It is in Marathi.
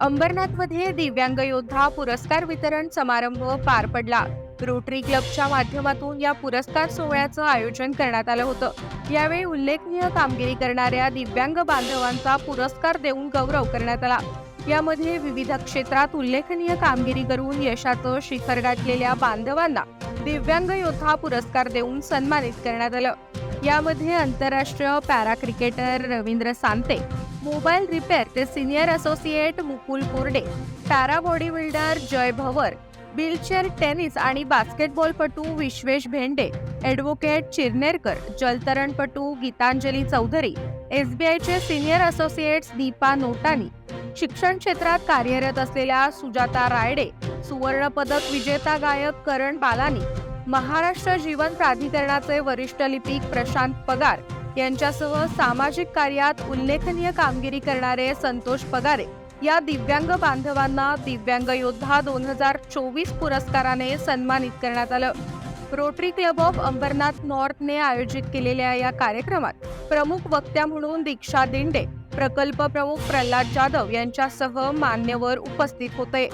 अंबरनाथमध्ये दिव्यांग योद्धा पुरस्कार वितरण समारंभ पार पडला. रोटरी क्लबच्या माध्यमातून या पुरस्कार सोहळ्याचं आयोजन करण्यात आलं होतं. यावेळी उल्लेखनीय कामगिरी करणाऱ्या दिव्यांग बांधवांचा पुरस्कार देऊन गौरव करण्यात आला. यामध्ये विविध क्षेत्रात उल्लेखनीय कामगिरी करून यशाचं शिखर गाठलेल्या बांधवांना दिव्यांग योद्धा पुरस्कार देऊन सन्मानित करण्यात आलं. यामध्ये आंतरराष्ट्रीय para cricketer Ravindra Sante mobile repair ते senior associate Mukul Korde para body builder Jay Bhavar wheelchair tennis आणि बास्केटबॉलपटू विश्वेश भेंडे ॲडव्होकेट चिरनेरकर जलतरणपटू गीतांजली चौधरी एस बी आयचे सिनियर असोसिएट्स दीपा नोटानी शिक्षण क्षेत्रात कार्यरत असलेल्या सुजाता रायडे सुवर्णपदक विजेता गायक करण बालानी महाराष्ट्र जीवन प्राधिकरणाचे वरिष्ठ लिपिक प्रशांत पगार यांच्यासह सामाजिक कार्यात उल्लेखनीय कामगिरी करणारे संतोष पगारे या दिव्यांग बांधवांना दिव्यांग योद्धा दोन हजार चोवीस पुरस्काराने सन्मानित करण्यात आलं. रोटरी क्लब ऑफ अंबरनाथ नॉर्थने आयोजित केलेल्या या कार्यक्रमात प्रमुख वक्त्या म्हणून दीक्षा दिंडे प्रकल्प प्रमुख प्रल्हाद जाधव यांच्यासह मान्यवर उपस्थित होते.